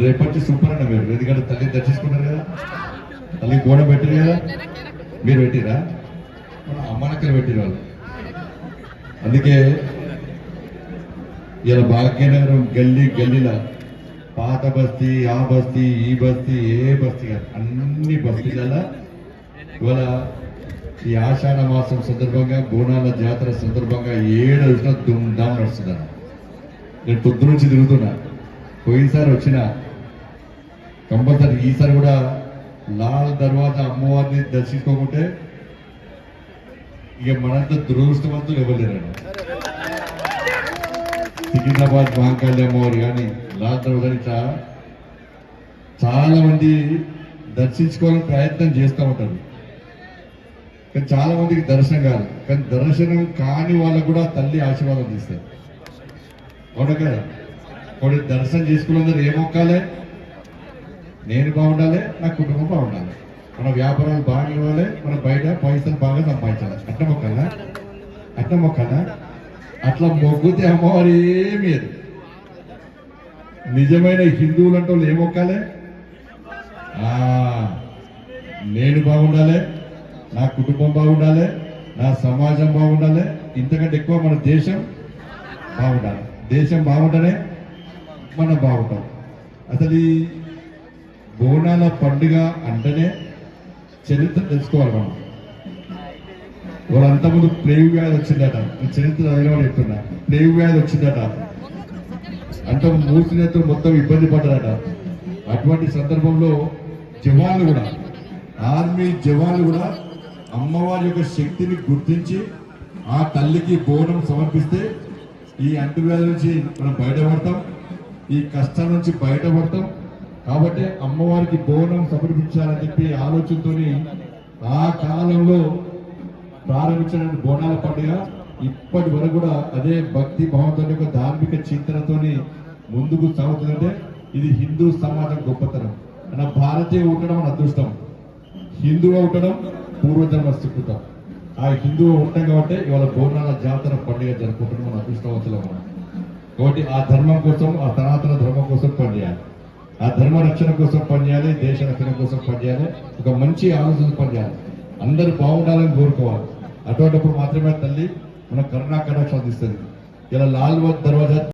రేపటి సూపర్ అన్న మీరు. ఎందుకంటే తల్లి దర్శించుకున్నారు కదా? తల్లి గోడ పెట్టారు కదా? మీరు పెట్టిరా? మన అమ్మనక్కలు పెట్టిన వాళ్ళు అందుకే ఇలా భాగ్యనగరం గల్లీ గల్లీలా పాత బస్తీ ఆ బస్తీ ఈ బస్తీ ఏ బస్తీ కాదు అన్ని బస్తీలలో ఇవాళ ఈ ఆషాఢ మాసం సందర్భంగా బోనాల జాతర సందర్భంగా ఏడు వచ్చిన దుమ్దాం నడుస్తున్నాను నేను పొద్దు నుంచి తిరుగుతున్నా. పోయినసారి వచ్చిన కంపల్సరీ ఈసారి కూడా లాల్ తర్వాత అమ్మవారిని దర్శించుకోకుంటే ఇక మనంత దురదృష్టవంతులు ఇవ్వలేరండి సికింద్రాబాద్ మహాకాళి అమ్మవారు కానీ లాల్ తర్వాత చాలా మంది దర్శించుకోవాలని ప్రయత్నం చేస్తూ ఉంటారు. కానీ చాలా మందికి దర్శనం కాదు. కానీ దర్శనం కాని వాళ్ళకు కూడా తల్లి ఆశీర్వాదం తీస్తారు. అవునా కదా? దర్శనం చేసుకున్నందరూ ఏమొక్కాలే? నేను బాగుండాలి నా కుటుంబం బాగుండాలి. మన వ్యాపారాలు బాగా నిలవాలి మన బయట పైసలు బాగా సంపాదించాలి. అట్ట మొక్కలా అట్ట మొక్కలా అట్లా మొగ్గుతే అమ్మవారు ఏమీ లేదు. నిజమైన హిందువులు అంటే వాళ్ళు ఏ నేను బాగుండాలి నా కుటుంబం బాగుండాలి నా సమాజం బాగుండాలి ఇంతకంటే ఎక్కువ మన దేశం బాగుండాలి. దేశం బాగుంటేనే మనం బాగుంటాం. అసలు ఈ బోనాల పండుగ అంటేనే చరిత్ర తెలుసుకోవాలి మనం. వాళ్ళంత ముందు ప్లేగు వ్యాధి వచ్చిందట. చరిత్ర చదివిన చెప్తున్నా ప్లేగు వ్యాధి వచ్చిందట. అంత మూసినట్టు మొత్తం ఇబ్బంది పడ్డారట. అటువంటి సందర్భంలో జవాన్లు కూడా ఆర్మీ జవాన్లు కూడా అమ్మవారి యొక్క శక్తిని గుర్తించి ఆ తల్లికి బోనం సమర్పిస్తే ఈ అంటువ్యాధి నుంచి మనం బయటపడతాం. ఈ కష్టం నుంచి బయటపడతాం. కాబట్టి అమ్మవారికి బోనం సమర్పించాలని చెప్పి ఆలోచనతోని ఆ కాలంలో ప్రారంభించిన బోనాల పండుగ ఇప్పటి వరకు కూడా అదే భక్తి భావంతో యొక్క ధార్మిక చింతనతోని ముందుకు సాగుతుందంటే ఇది హిందూ సమాజం గొప్పతనం. మన భారతీయ ఉండడం మన అదృష్టం. హిందువుగా ఉండడం పూర్వజన్మ సుకృతం ఆ హిందువు ఉంటాం కాబట్టి ఇవాళ బోనాల జాతర పండుగ జరుపుకుంటున్నాం మన అదృష్టవంతులం కాబట్టి ఆ ధర్మం కోసం ఆ సనాతన ధర్మం కోసం పనిచేయాలి ఆ ధర్మ రక్షణ కోసం పనిచేయాలి దేశ రక్షణ కోసం పనిచేయాలి ఒక మంచి ఆలోచన పనిచేయాలి. అందరూ బాగుండాలని కోరుకోవాలి. అటువంటిప్పుడు మాత్రమే తల్లి మన కరుణా కటాక్ష అందిస్తుంది ఇలా లాల్ దర్వాజా